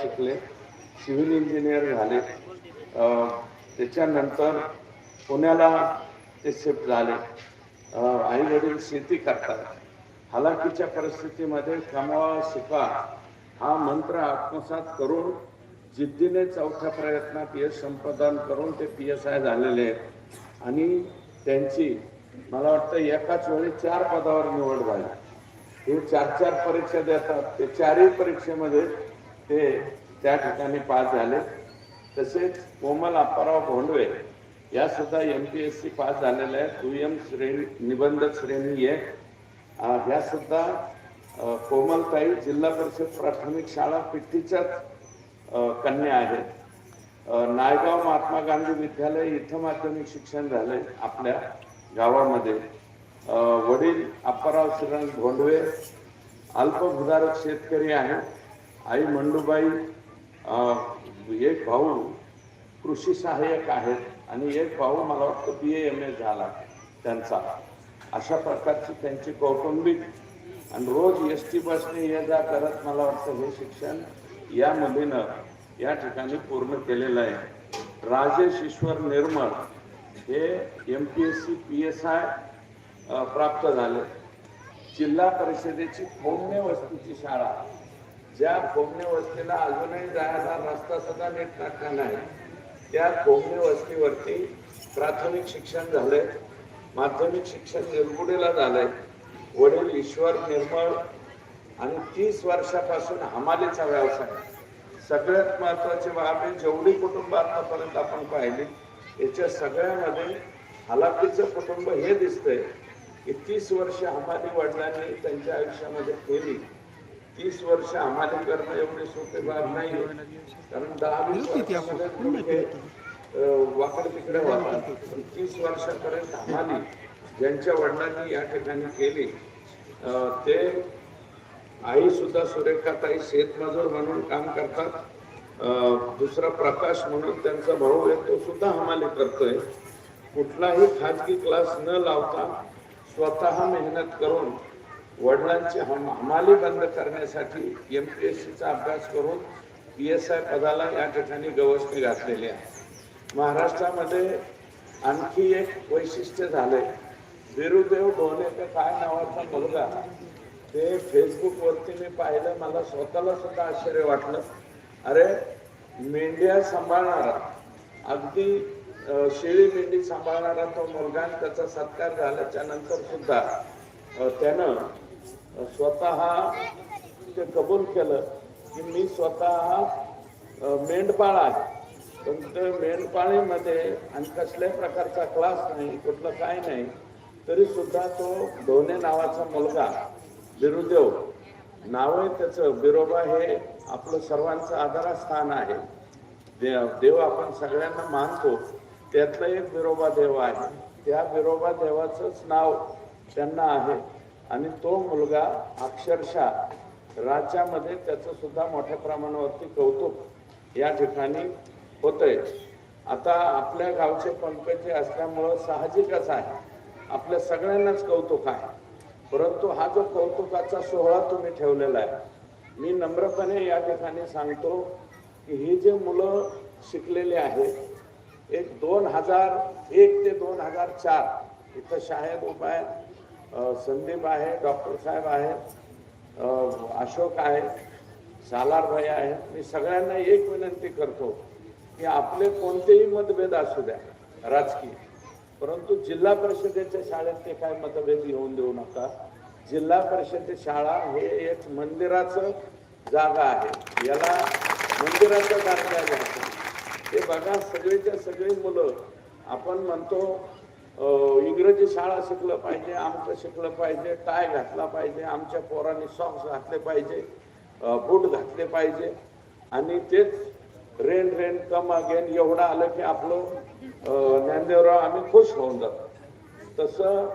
शिकले. Civil engineer झाले. त्याच्यानंतर पुण्याला ते शिफ्ट झाले. आई वडील शेती करतात. हालाकीच्या परिस्थितीमध्ये कमावा शिका हा मंत्र आत्मसात करून जिद्दीने चौथ्या प्रयत्नात यश संपादन करून ते पी एस आय झालेले आहेत. आणि त्यांची मला वाटतं एकाच वेळी चार पदावर निवड झाली. हे चार चार परीक्षा देतात. ते चारही परीक्षेमध्ये ते त्या ठिकाणी पास झाले. तसेच कोमल अप्पाराव भोंडवे या सुद्धा M P S C pass झालेल्या आहेत. दुय्यम श्रेणी निबंध श्रेणी आहे ह्या सुद्धा कोमलताई जिल्हा परिषद प्राथमिक शाळा पिट्टीच्याच कन्या आहेत. नायगाव महात्मा गांधी विद्यालय इथं माध्यमिक शिक्षण झालंय आपल्या गावामध्ये. वडील अप्पाराव श्रीरंग भोंडवे अल्पभूधारक शेतकरी आहेत. आई मंडूबाई एक भाऊ कृषी सहाय्यक आहेत आणि एक भाऊ मला वाटतं बी एम ए झाला त्यांचा. अशा प्रकारची त्यांची कौटुंबिक आणि रोज एस टी बसने ये जा करत मला वाटतं हे शिक्षण या मुलीनं या ठिकाणी पूर्ण केलेलं आहे. राजेश ईश्वर निर्मळ हे M P S C P S I प्राप्त झाले. जिल्हा परिषदेची कोमने वस्तीची शाळा. ज्या कोमने वस्तीला अजूनही जायचा रस्ता सुद्धा नीट नाटका नाही त्या कोमने वस्तीवरती प्राथमिक शिक्षण झालंय. माध्यमिक शिक्षण निरगुडीला झालंय. वडील ईश्वर निर्मळ आणि तीस वर्षापासून हमालीचा व्यवसाय. सगळ्यात महत्वाची बाब आहे जेवढी कुटुंब आतापर्यंत आपण पाहिली याच्या सगळ्यामध्ये हलाखीचं कुटुंब हे दिसतंय की तीस वर्ष हमाली वडिलांनी त्यांच्या आयुष्यामध्ये केली. तीस वर्ष हमाली करणं एवढी सोपी बाब नाही. कारण दहा वाकडे तिकडे पण तीस वर्षापर्यंत हमाली ज्यांच्या वडिलांनी या ठिकाणी केली ते आई सुद्धा सुरेखाताई शेतमजूर म्हणून काम करतात. दुसरा प्रकाश म्हणून त्यांचा भाऊ आहे तो सुद्धा हमाली करतोय. कुठलाही खाजगी क्लास न लावता स्वतः मेहनत करून वडिलांची हम हमाली बंद करण्यासाठी एम पी एस सीचा अभ्यास करून पी एस आय पदाला या ठिकाणी गवसणी घातलेली आहे. महाराष्ट्रामध्ये आणखी एक वैशिष्ट्य झाले बिरुदेव ढोणेकर काय नावाचा मुलगा ते फेसबुकवरती मी पाहिलं मला स्वतःला सुद्धा आश्चर्य वाटलं. अरे मेंढ्या सांभाळणारा अगदी शेळी मेंढी सांभाळणारा तो मुलगा त्याचा सत्कार झाल्याच्यानंतर सुद्धा त्यानं स्वतः ते कबूल केलं की मी स्वतः मेंढपाळ आहे. पण ते मेंढपाळीमध्ये आणि कसल्याही प्रकारचा क्लास नाही कुठलं काय नाही तरी सुद्धा तो ढोणे नावाचा मुलगा बिरुदेव. नाव आहे त्याचं बिरोबा हे आपलं सर्वांचं आधारस्थान आहे. देव देव आपण सगळ्यांना मानतो. त्यातलं एक बिरोबा देव आहे. त्या बिरोबा देवाचंच नाव त्यांना आहे. आणि तो मुलगा अक्षरशः राज्यामध्ये त्याचं सुद्धा मोठ्या प्रमाणावरती कौतुक या ठिकाणी होतंय. आता आपल्या गावचे पंकज असल्यामुळं साहजिकच आहे. आपल्या सगळ्यांनाच कौतुक आहे. परंतु हा जो कौतुकाचा सोहळा तुम्ही ठेवलेला आहे मी नम्रपणे या ठिकाणी सांगतो की ही जे मुलं शिकलेली आहेत एक दोन हजार एक ते दोन हजार चार इथं शाळेत उपाय संदीप आहे डॉक्टर साहेब आहेत अशोक आहे सालारभाई आहेत मी सगळ्यांना एक विनंती करतो की आपले कोणतेही मतभेद असू द्या राजकीय. परंतु जिल्हा परिषदेच्या शाळेत ते काय मतभेद येऊन देऊ नका. जिल्हा परिषद शाळा हे एक मंदिराचं जागा आहे. याला मंदिराचा दर्जा द्यायचा ते बघा सगळीच्या सगळी मुलं आपण म्हणतो इंग्रजी शाळा शिकलं पाहिजे आमचं शिकलं पाहिजे टाय घातला पाहिजे आमच्या पोरांनी सॉक्स घातले पाहिजे बूट घातले पाहिजे. आणि तेच रेन रेन कम अगेन एवढं आलं की आपलं ज्ञानदेवराव आम्ही खुश होऊन जातो. तसं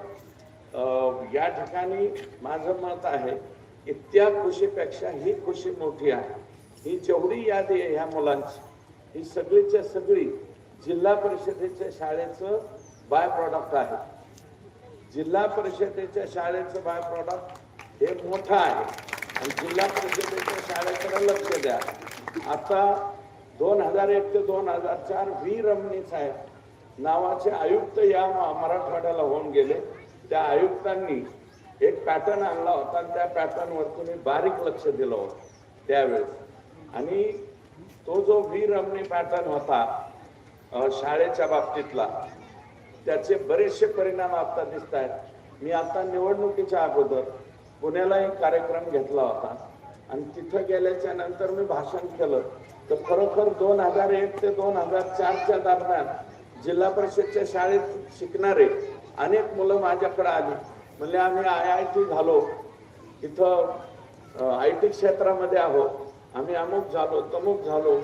या ठिकाणी माझं मत आहे की त्या खुशीपेक्षा ही खुशी मोठी आहे. ही जेवढी यादी आहे ह्या मुलांची ही सगळीच्या सगळी जिल्हा परिषदेच्या शाळेचं बाय प्रॉडक्ट आहे. जिल्हा परिषदेच्या शाळेचं बाय प्रॉडक्ट हे मोठं आहे. आणि जिल्हा परिषदेच्या शाळेकडे लक्ष द्या. आता दोन हजार एक ते दोन हजार चार व्ही रमणी साहेब नावाचे आयुक्त या मराठवाड्याला होऊन गेले. त्या आयुक्तांनी एक पॅटर्न आणला होता आणि त्या पॅटर्नवर तुम्ही मी बारीक लक्ष दिलं होतं त्यावेळेस. आणि तो जो व्ही रमणी पॅटर्न होता शाळेच्या बाबतीतला त्याचे बरेचसे परिणाम आता दिसत आहेत मी आता निवडणुकीच्या अगोदर पुण्याला एक कार्यक्रम घेतला होता. आणि तिथं गेल्याच्यानंतर मी भाषण केलं. तर खरोखर दोन हजार एक ते दोन हजार चारच्या दरम्यान जिल्हा परिषदच्या शाळेत शिकणारे अनेक मुलं माझ्याकडे आली. म्हणजे आम्ही आय आय टी झालो. इथं आय टी क्षेत्रामध्ये आहोत आम्ही अमुक झालो तमुक झालो.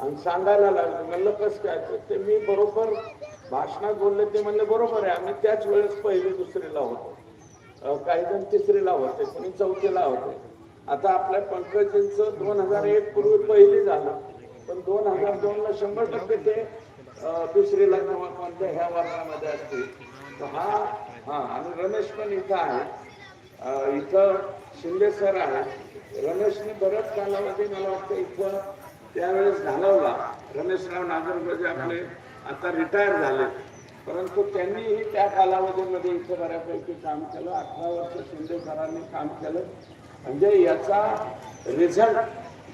आणि सांगायला लागलो म्हणलं कसं काय? ते मी बरोबर भाषणात बोलले ते म्हणले बरोबर आहे आम्ही त्याच वेळेस पहिले दुसरीला होतो. काही जण तिसरीला होते कोणी चौथीला होते. आता आपल्या पंकजींचं दोन हजार एक पूर्वी पहिली झालं. पण दोन हजार दोन ला शंभर टक्के ते दुसरीला किंवा कोणत्या ह्या वर्गामध्ये असतील. तर हा हा आणि रमेश पण इथं आहे. इथं शिंदे सर आहे. रमेशने बरंच कालावधी मला वाटतं इथं त्यावेळेस घालवला. रमेशराव नागरगजे आपले आता रिटायर झाले. परंतु त्यांनीही त्या कालावधीमध्ये इथे बऱ्यापैकी काम केलं. अठरा वर्ष शिंदे सरांनी काम केलं. म्हणजे याचा रिझल्ट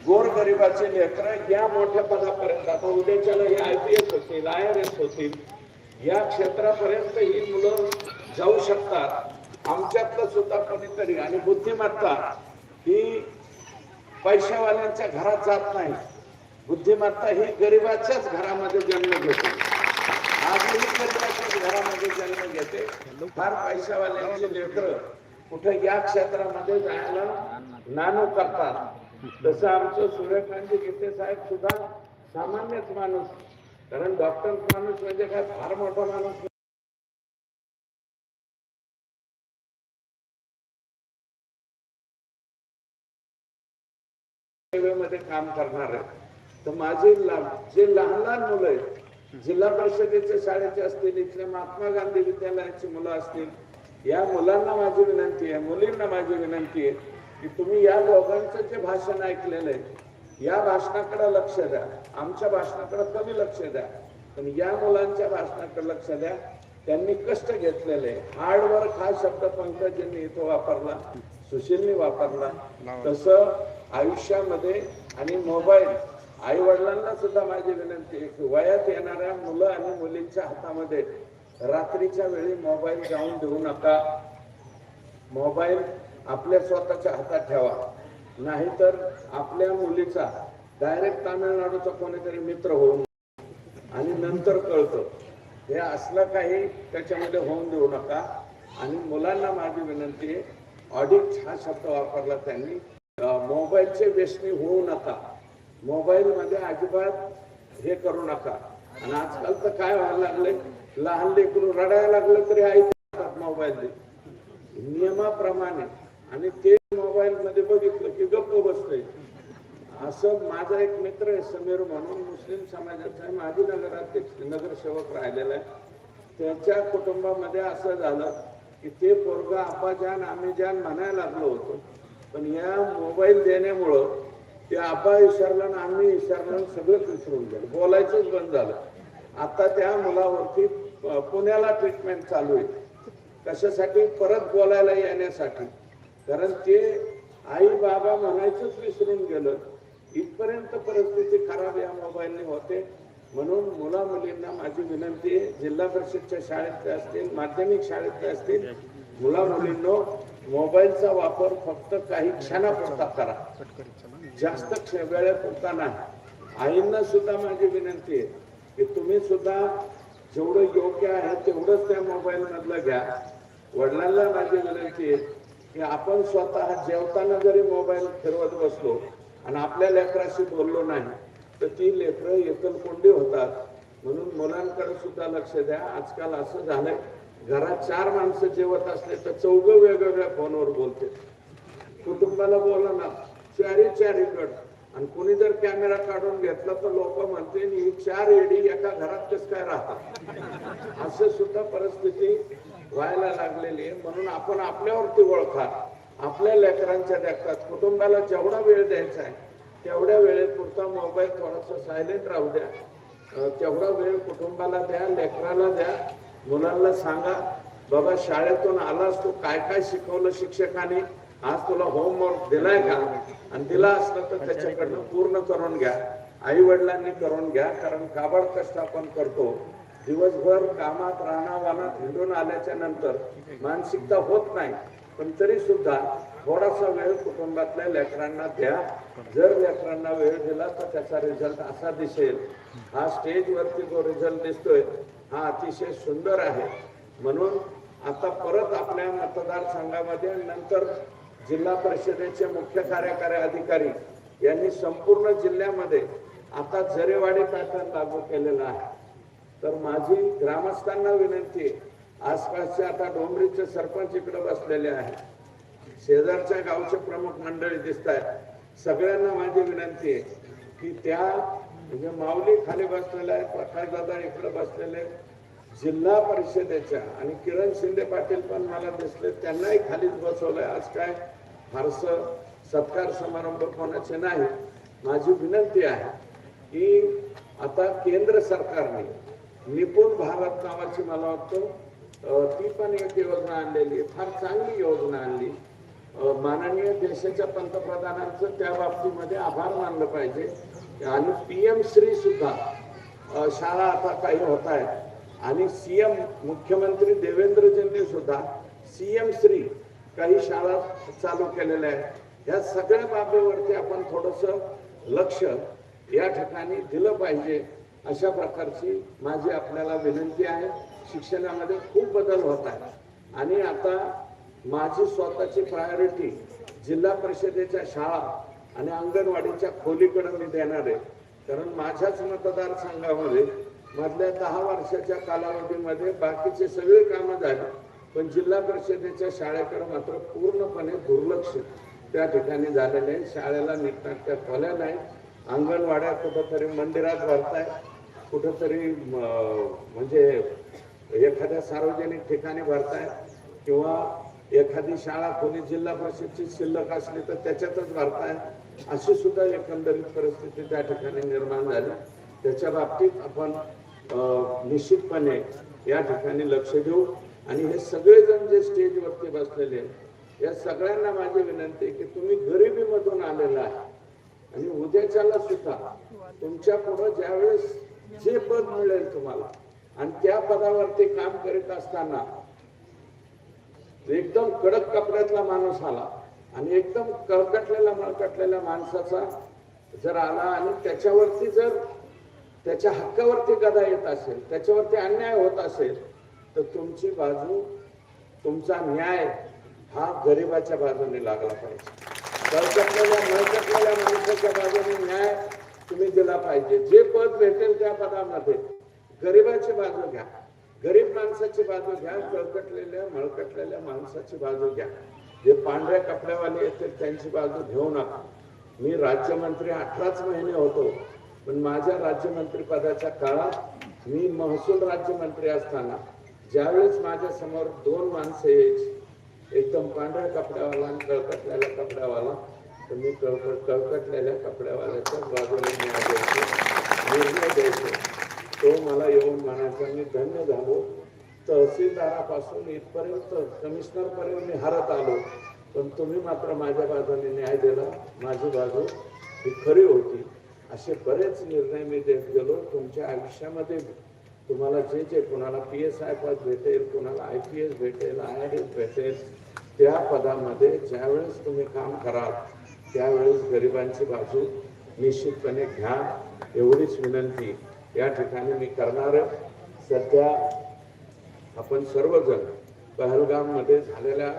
गोरगरिबाचे लेकर या मोठ्या पदापर्यंत आता उद्याच्याला हे आय पी एस होतील आय आर एस होतील या क्षेत्रापर्यंत ही मुलं जाऊ शकतात. आमच्यातलं सुद्धा कोणीतरी आणि बुद्धिमत्ता ही पैशावाल्यांच्या घरात जात नाही. बुद्धिमत्ता ही गरिबाच्याच घरामध्ये जन्म घेते. आजही गरिबाच्याच घरामध्ये जन्म घेते. फार पैशावाल्यांचे लेकर कुठे या क्षेत्रामध्ये जायला नानो करतात. तसं आमचं सूर्यकांत गीते साहेब सुद्धा सामान्यच माणूस. कारण डॉक्टर माणूस म्हणजे काय? फार मोठा माणूस. मध्ये काम करणार. आहे तर माझे जे लहान लहान मुलं आहेत जिल्हा परिषदेच्या शाळेचे असतील इथल्या महात्मा गांधी विद्यालयाची मुलं असतील या मुलांना माझी विनंती आहे मुलींना माझी विनंती आहे की तुम्ही या दोघांचं जे भाषण ऐकलेलं आहे या भाषणाकडे लक्ष द्या. आमच्या भाषणाकडे कमी लक्ष द्या. पण या मुलांच्या भाषणाकडे लक्ष द्या. त्यांनी कष्ट घेतलेले हार्डवर्क हा शब्द पंकजींनी इथं वापरला सुशीलनी वापरला. तसं आयुष्यामध्ये आणि मोबाईल आई वडिलांना सुद्धा माझी विनंती आहे की वयात येणाऱ्या मुलं आणि मुलींच्या हातामध्ये रात्रीच्या वेळी मोबाईल जाऊन देऊ नका. मोबाईल आपल्या स्वतःच्या हातात ठेवा. नाहीतर आपल्या मुलीचा डायरेक्ट तामिळनाडूचा कोणीतरी मित्र होऊन आणि नंतर कळतं. हे असलं काही त्याच्यामध्ये होऊन देऊ नका. आणि मुलांना माझी विनंती आहे ऑडिट हा शब्द वापरला त्यांनी. मोबाईलचे व्यसनी होऊ नका. मोबाईलमध्ये अजिबात हे करू नका. आणि आजकाल तर काय व्हायला लागले लहान लेकरू रडायला लागलं तरी ऐकतात मोबाईल दे. नियमाप्रमाणे. आणि ते मोबाईल मध्ये बघितलं की गप्प बसतंय. असं माझा एक मित्र आहे समीर म्हणून मुस्लिम समाजाचा माझी माजी नगराध्यक्ष नगरसेवक राहिलेला आहे. त्याच्या कुटुंबामध्ये असं झालं की ते पोरगा आपाजान आम्ही जान म्हणायला लागलो होतो. पण या मोबाईल देण्यामुळं ते आबा विसरला ना आम्ही विसरला सगळं सगळंच विसरून गेलं. बोलायचंच बंद झालं. आता त्या मुलावरती पुण्याला ट्रीटमेंट चालू आहे. कशासाठी? परत बोलायला येण्यासाठी. कारण ते आई बाबा म्हणायचंच विसरून गेलं. इथपर्यंत परिस्थिती खराब या मोबाईलने होते. म्हणून मुला मुलींना माझी विनंती आहे जिल्हा परिषदच्या शाळेतले असतील माध्यमिक शाळेतले असतील मुला मुलींनो मोबाईलचा वापर फक्त काही क्षणापुरता करा. जास्त वेळेपुरता नाही. आईंना सुद्धा माझी विनंती आहे की तुम्ही सुद्धा जेवढं योग्य आहे तेवढंच त्या मोबाईल मधलं घ्या. वडिलांना माझी विनंती आहे की आपण स्वतः जेवताना जरी मोबाईल फिरवत बसलो आणि आपल्या लेकराशी बोललो नाही तर ती लेकरं एकलकोंडी होतात. म्हणून मुलांकडे सुद्धा लक्ष द्या. आजकाल असं झालंय घरात चार माणसं जेवत असले तर चौघ वेगवेगळ्या फोनवर बोलते. कुटुंबाला बोला ना चारी चारीकड. आणि कोणी जर कॅमेरा काढून घेतला तर लोक म्हणते ही चार एडी एका घरात कस काय राहतात? असं सुद्धा परिस्थिती व्हायला लागलेली आहे. म्हणून आपण आपल्यावरती ओळखा. आपल्या लेकरांच्या देखतात. कुटुंबाला जेवढा वेळ द्यायचा आहे तेवढ्या वेळेपुरता मोबाईल थोडासा सायलेंट राहू द्या. तेवढा वेळ कुटुंबाला द्या लेकराला द्या. मुलांना सांगा बाबा शाळेतून आलास तू काय काय शिकवलं शिक्षकाने? आज तुला होमवर्क दिलाय का? आणि दिला असलं तर त्याच्याकडनं पूर्ण करून घ्या. आई वडिलांनी करून घ्या कारण काबाड कष्ट आपण करतो. दिवसभर कामात राहणावानात हिंडून आल्याच्यानंतर मानसिकता होत नाही. पण तरी सुद्धा थोडासा वेळ कुटुंबातल्या लेकरांना द्या. जर लेकरांना वेळ दिला तर त्याचा रिझल्ट असा दिसेल. हा स्टेजवरती जो रिझल्ट दिसतोय हा अतिशय सुंदर आहे. म्हणून आता परत आपल्या मतदारसंघामध्ये नंतर जिल्हा परिषदेचे मुख्य कार्यकारी अधिकारी यांनी संपूर्ण जिल्ह्यामध्ये आता झरेवाडी पॅटर्न लागू केलेला आहे. तर माझी ग्रामस्थांना विनंती आहे आसपासचे आता डोंबरीचे सरपंच इकडे बसलेले आहेत. शेजारच्या गावचे प्रमुख मंडळी दिसत आहेत सगळ्यांना माझी विनंती आहे की त्या म्हणजे माऊली खाली बसलेले आहेत प्रकाश दादा इकडे बसलेले आहेत. जिल्हा परिषदेच्या आणि किरण शिंदे पाटील पण मला दिसले त्यांनाही खालीच बसवलंय. आज काय फारस सत्कार समारंभ कोणाचे नाही. माझी विनंती आहे की आता केंद्र सरकारने निपुण भारत नावाची मला वाटतं ती पण एक योजना आणलेली आहे फार चांगली योजना आणली. माननीय देशाच्या पंतप्रधानांचं त्या बाबतीमध्ये आभार मानलं पाहिजे. आणि पी एम श्री सुद्धा शाळा आता काही होत आहेत. आणि सी एम मुख्यमंत्री देवेंद्रजींनी सुद्धा सीएम श्री काही शाळा चालू केलेल्या आहेत. या सगळ्या बाबीवरती आपण थोडस लक्ष या ठिकाणी दिलं पाहिजे अशा प्रकारची माझी आपल्याला विनंती आहे. शिक्षणामध्ये खूप बदल होत आहे. आणि आता माझी स्वतःची प्रायोरिटी जिल्हा परिषदेच्या शाळा आणि अंगणवाडीच्या खोलीकडे मी देणार आहे. कारण माझ्याच मतदारसंघामध्ये मधल्या दहा वर्षाच्या कालावधीमध्ये बाकीचे सगळे कामं झाली पण जिल्हा परिषदेच्या शाळेकडे मात्र पूर्णपणे दुर्लक्ष त्या ठिकाणी झालेले आहे. शाळेला नीटनाटक्या खोल्या नाही. अंगणवाड्या कुठंतरी मंदिरात भरताय. कुठंतरी म्हणजे एखाद्या सार्वजनिक ठिकाणी भरताय. किंवा एखादी शाळा कोणी जिल्हा परिषदची शिल्लक असली तर त्याच्यातच भरताय. अशी सुद्धा एकंदरीत परिस्थिती त्या ठिकाणी निर्माण झाली. त्याच्या बाबतीत आपण निश्चितपणे या ठिकाणी लक्ष देऊ. आणि हे सगळेजण जे स्टेजवरती बसलेले या सगळ्यांना माझी विनंती आहे की तुम्ही गरिबीमधून आलेला आहे. आणि उद्याच्याला सुद्धा तुमच्यापुढे ज्यावेळेस जे पद मिळेल तुम्हाला आणि त्या पदावरती काम करीत असताना एकदम कडक कपड्यातला माणूस आला. आणि एकदम कळकटलेला मळकटलेल्या माणसाचा जर आला आणि त्याच्यावरती जर त्याच्या हक्कावरती गदा येत असेल त्याच्यावरती अन्याय होत असेल तर तुमची बाजू तुमचा न्याय हा गरिबाच्या बाजूने लागला पाहिजे. कळकटलेल्या मळकटलेल्या माणसाच्या बाजूने न्याय तुम्ही दिला पाहिजे. जे पद भेटेल त्या पदामध्ये गरिबाची बाजू घ्या. गरीब माणसाची बाजू घ्या कळकटलेल्या मळकटलेल्या माणसाची बाजू घ्या. जे पांढऱ्या कपड्यावाले येतील त्यांची बाजू घेऊ नका. मी राज्यमंत्री अठराच महिने होतो पण माझ्या राज्यमंत्री पदाच्या काळात मी महसूल राज्यमंत्री असताना ज्यावेळेस माझ्यासमोर दोन माणसं यायची एकदम पांढऱ्या कपड्यावाला आणि कळकटलेल्या कपड्यावाला तर मी कळकट कळकटलेल्या कपड्यावाल्याच्या बाजूला निर्णय द्यायचो. तो मला येऊन म्हणायचा मी धन्य झालो. तहसीलदारापासून इथपर्यंत कमिशनर पर्यंत मी हरत आलो. पण तुम्ही मात्र माझ्या बाजूने न्याय दिला. माझी बाजू ही खरी होती. असे बरेच निर्णय मी देत गेलो. तुमच्या आयुष्यामध्ये तुम्हाला जे जे कोणाला पी एस आय पद भेटेल कोणाला आय पी एस भेटेल आय आर एस भेटेल त्या पदामध्ये ज्यावेळेस तुम्ही काम कराल त्यावेळेस गरिबांची बाजू निश्चितपणे घ्या. एवढीच विनंती. या ठिकाणी मी करणार सध्या आपण सर्वजण पहलगाममध्ये झालेल्या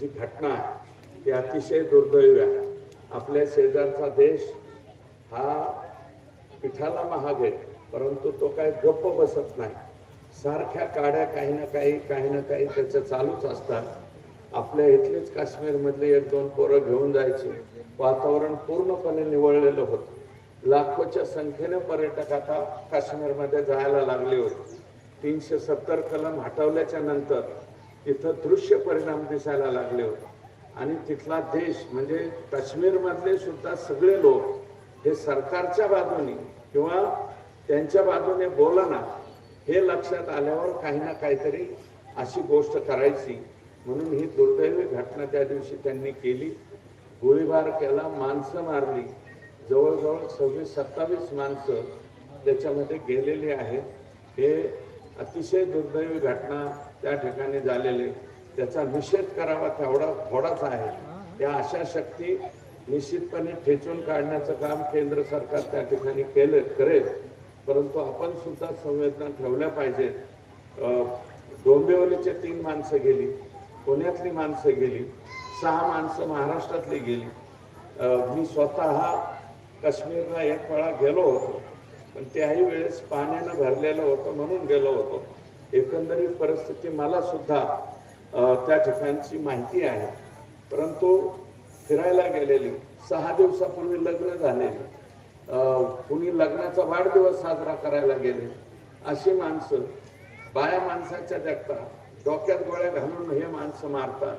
जी घटना आहे ती अतिशय दुर्दैव आहे. आपल्या शेजारचा देश हा पिठाला महाग आहे परंतु तो काही गप्प बसत नाही. सारख्या काड्या काही ना काही काही ना काही त्याचं चालूच असतात. आपल्या इथलेच काश्मीरमधले एक दोन पोरं घेऊन जायचे. वातावरण पूर्णपणे निवळलेलं होतं. लाखोच्या संख्येने पर्यटक आता काश्मीरमध्ये जायला लागले होते. तीनशे सत्तर कलम हटवल्याच्या नंतर तिथं दृश्य परिणाम दिसायला लागले होते. आणि तिथला देश म्हणजे काश्मीरमधले सुद्धा सगळे लोक हे सरकारच्या बाजूने किंवा त्यांच्या बाजूने बोलना हे लक्षात आल्यावर काही ना काहीतरी अशी गोष्ट करायची. म्हणून ही दुर्दैवी घटना त्या दिवशी त्यांनी केली. गोळीबार केला माणसं मारली. जवळजवळ सव्वीस सत्तावीस माणसं त्याच्यामध्ये गेलेली आहेत. हे अतिशय दुर्दैवी घटना त्या ठिकाणी झालेली. त्याचा निषेध करावा तेवढा थोडाच आहे. त्या अशा शक्ती निश्चितपणे ठेचून काढण्याचं काम केंद्र सरकार त्या ठिकाणी केलं करेल. परंतु आपण सुद्धा संवेदना ठेवल्या पाहिजेत. डोंबिवलीचे तीन माणसं गेली पुण्यातली माणसं गेली सहा माणसं महाराष्ट्रातली गेली. मी स्वतः काश्मीरला एक वेळा गेलो होतो. पण त्याही वेळेस पाण्यानं भरलेलं होतं म्हणून गेलो होतो. एकंदरीत परिस्थिती मला सुद्धा त्या ठिकाणची माहिती आहे. परंतु फिरायला गेलेली सहा दिवसापूर्वी लग्न झालेली कुणी लग्नाचा वाढदिवस साजरा करायला गेले अशी माणसं बाया माणसाच्या जगतात डोक्यात गोळ्या घालून हे माणसं मारतात.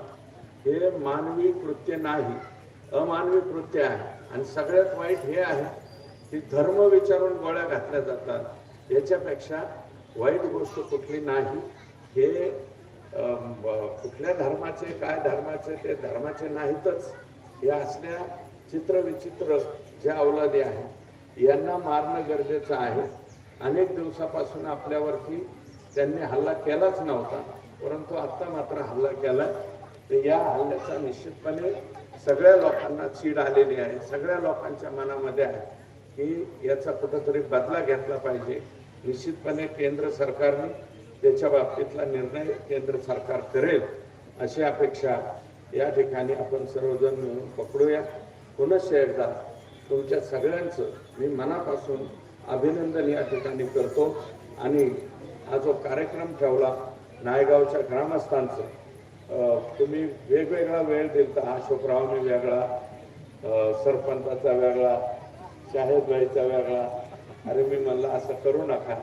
हे मानवी कृत्य नाही अमानवी कृत्य आहे. आणि सगळ्यात वाईट हे आहे की धर्म विचारून गोळ्या घातल्या जातात. याच्यापेक्षा वाईट गोष्ट कुठली नाही. हे ब- कुठल्या धर्माचे काय धर्माचे ते धर्माचे नाहीतच. या असल्या चित्रविचित्र ज्या अवलादी आहेत यांना मारणं गरजेचं आहे. अनेक दिवसापासून आपल्यावरती त्यांनी हल्ला केलाच नव्हता. परंतु आत्ता मात्र हल्ला केला तर या हल्ल्याचा निश्चितपणे सगळ्या लोकांना चीड आलेली आहे. सगळ्या लोकांच्या मनामध्ये आहे. की याचा कुठंतरी बदला घेतला पाहिजे. निश्चितपणे केंद्र सरकारने त्याच्या बाबतीतला निर्णय केंद्र सरकार करेल अशी अपेक्षा या ठिकाणी आपण सर्वजण मिळून पकडूया. पुनश्च एकदा तुमच्या सगळ्यांचं मी मनापासून अभिनंदन या ठिकाणी करतो. आणि हा जो कार्यक्रम ठेवला नायगावच्या ग्रामस्थांचं तुम्ही वेगवेगळा वेळ दिलता. अशोकरावने वेगळा सरपंचाचा वेगळा शाहेदबाईचा वेगळा अरे मी म्हणलं असं करू नका.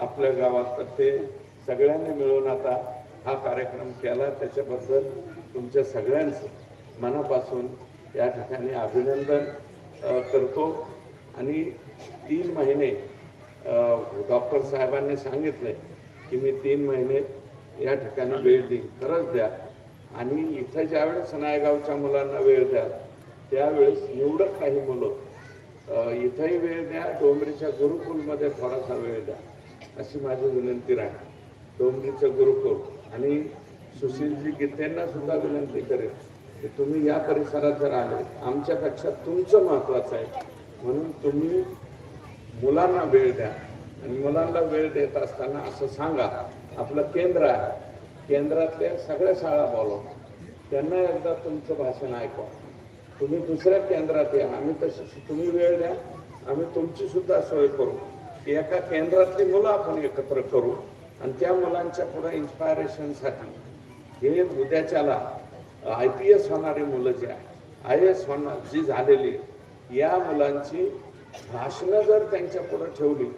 आपल्या गावात तर ते सगळ्यांनी मिळून आता हा कार्यक्रम केला. त्याच्याबद्दल तुमच्या सगळ्यांचं मनापासून या ठिकाणी अभिनंदन करतो. आणि तीन महिने डॉक्टर साहेबांनी सांगितले की मी तीन महिने या ठिकाणी वेळ देईन. खरंच द्या. आणि इथं ज्यावेळेस नायगावच्या मुलांना वेळ द्या त्यावेळेस निवडक काही मुलं इथंही वेळ द्या डोंबरीच्या गुरुकुलमध्ये थोडासा वेळ द्या. अशी माझी विनंती राहील. डोंबरीचं गुरुकुल आणि सुशीलजी गीतेंना सुद्धा विनंती करेल की तुम्ही या परिसरात जर आले आमच्यापेक्षा तुमचं महत्वाचं आहे. म्हणून तुम्ही मुलांना वेळ द्या आणि मुलांना वेळ देत असताना असं सांगा आपलं केंद्र आहे. केंद्रातल्या सगळ्या शाळा बोलवा. त्यांना एकदा तुमचं भाषण ऐकवा. तुम्ही दुसऱ्या केंद्रात या. आम्ही तशी तुम्ही वेळ द्या. आम्ही तुमची सुद्धा सोय करू. एका केंद्रातली मुलं आपण एकत्र करू आणि त्या मुलांच्या पुढे इन्स्पायरेशनसाठी हे उद्याच्याला आय पी एस होणारी मुलं जी आहे आय एस होणार जी झालेली आहे, या मुलांची भाषणं जर त्यांच्या पुढे ठेवली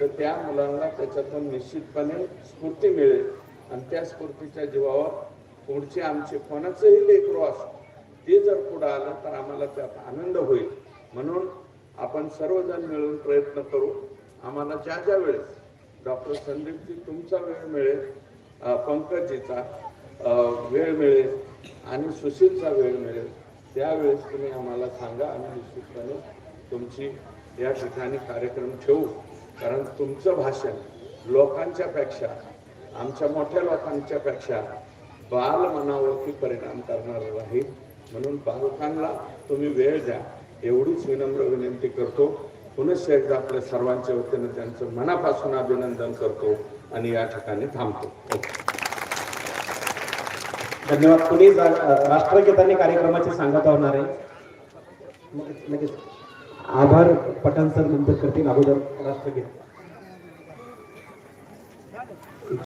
तर त्या मुलांना त्याच्यातून निश्चितपणे स्फूर्ती मिळेल. आणि त्या स्फूर्तीच्या जीवावर पुढचे आमचे कोणाचंही लेकरू असो ते जर पुढं आलं तर आम्हाला त्यात आनंद होईल. म्हणून आपण सर्वजण मिळून प्रयत्न करू. आम्हाला ज्या ज्या वेळेस डॉक्टर संदीपजी तुमचा वेळ मिळेल पंकजीचा वेळ मिळेल आणि सुशीलचा वेळ मिळेल त्यावेळेस तुम्ही आम्हाला सांगा आणि निश्चितपणे तुमची या ठिकाणी कार्यक्रम ठेवू. कारण तुमचं भाषण लोकांच्या पेक्षा आमच्या मोठ्या लोकांच्या पेक्षा बाल मनावरती परिणाम करणार राहील. म्हणून पालकांना तुम्ही वेळ द्या. एवढीच विनम्र विनंती करतो. पुनश्च एकदा आपल्या सर्वांच्या वतीनं त्यांचं मनापासून अभिनंदन करतो आणि या ठिकाणी थांबतो. धन्यवाद. कुणी जा- राष्ट्रगीतांनी कार्यक्रमाची सांगता होणार आहे. आभार पठाण सर नंतर करतील अगोदर राष्ट्रगीत.